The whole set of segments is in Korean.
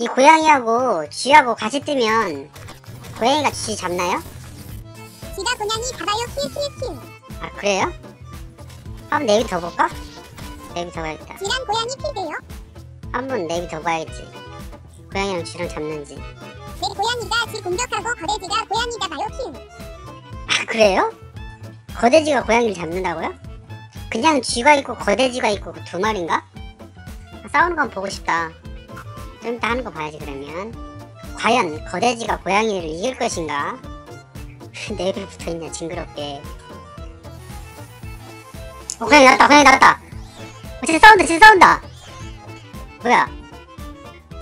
이 고양이하고 쥐하고 같이 뜨면 고양이가 쥐 잡나요? 지가 고양이 잡아요 키키키 아 그래요? 한번 내비 더 볼까? 내비 더 봐야겠다 지랑 고양이 필드요 한번 내비 더 봐야겠지 고양이랑 쥐랑 잡는지 내 고양이가 지 공격하고 거래지가 고양이 잡아요 키아 그래요? 거대쥐가 고양이를 잡는다고요? 그냥 쥐가 있고 거대쥐가 있고 그두 마리인가? 싸우는 건 보고 싶다 좀 이따 하는 거 봐야지 그러면. 과연 거대쥐가 고양이를 이길 것인가? 내비를 붙어있냐 징그럽게. 어 고양이 나왔다 고양이 나왔다. 어 진짜 싸운다 진짜 싸운다. 뭐야?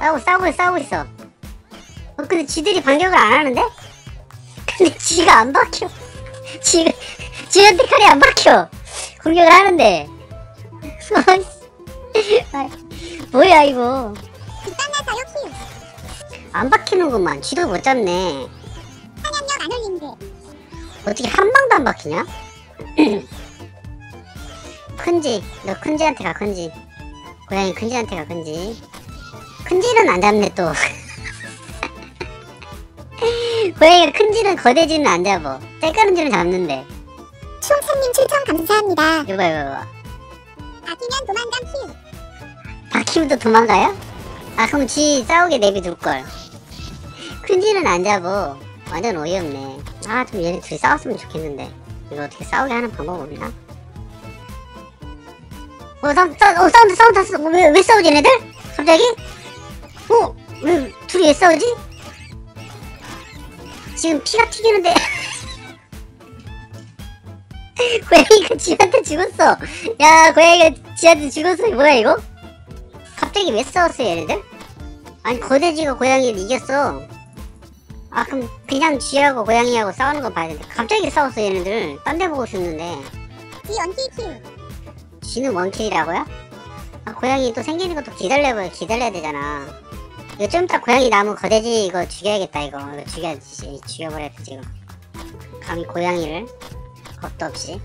싸우고 싸우고 싸우고 있어. 어 근데 쥐들이 반격을 안 하는데? 근데 쥐가 안 박혀. 쥐가 쥐한테 칼이 안 박혀. 공격을 하는데. 아이, 뭐야 이거 안 박히는구만. 쥐도 못 잡네. 사냥력 안 올린대 어떻게 한 방도 안 박히냐? 큰지 너 큰지한테 가 큰지. 고양이 큰지한테 가 큰지. 큰지는 안 잡네 또. 고양이가 큰지는 거대지는 안 잡어. 째까는지는 잡는데. 추홍사님 출청 감사합니다. 이거 봐 이거 봐 아끼면 도망감 키 박히면 또 도망가요? 아 그럼 지 싸우게 내비둘걸 큰지는 안 잡어 완전 어이없네 아 좀 얘네 둘이 싸웠으면 좋겠는데 이거 어떻게 싸우게 하는 방법 없나? 어, 싸, 싸, 어 싸운다 싸운다 싸 왜, 왜 싸우지 얘네들? 갑자기? 어? 왜 둘이 왜 싸우지? 지금 피가 튀기는데 고양이가 지한테 죽었어 야 고양이가 지한테 죽었어 뭐야 이거? 갑자기 왜 싸웠어 얘네들? 아니 거대지가 고양이를 이겼어. 아 그럼 그냥 쥐하고 고양이하고 싸우는 거 봐야 되는데. 갑자기 싸웠어 얘네들. 딴 데 보고 있었는데. 지 원키 키 쥐는 원킬이라고요? 아 고양이 또 생기는 것도 기다려봐요 기다려야 되잖아. 이거 좀 이따 고양이 나무 거대지 이거 죽여야겠다 이거. 이거 죽여야지 죽여버려야지 이거 감히 고양이를. 겁도 없이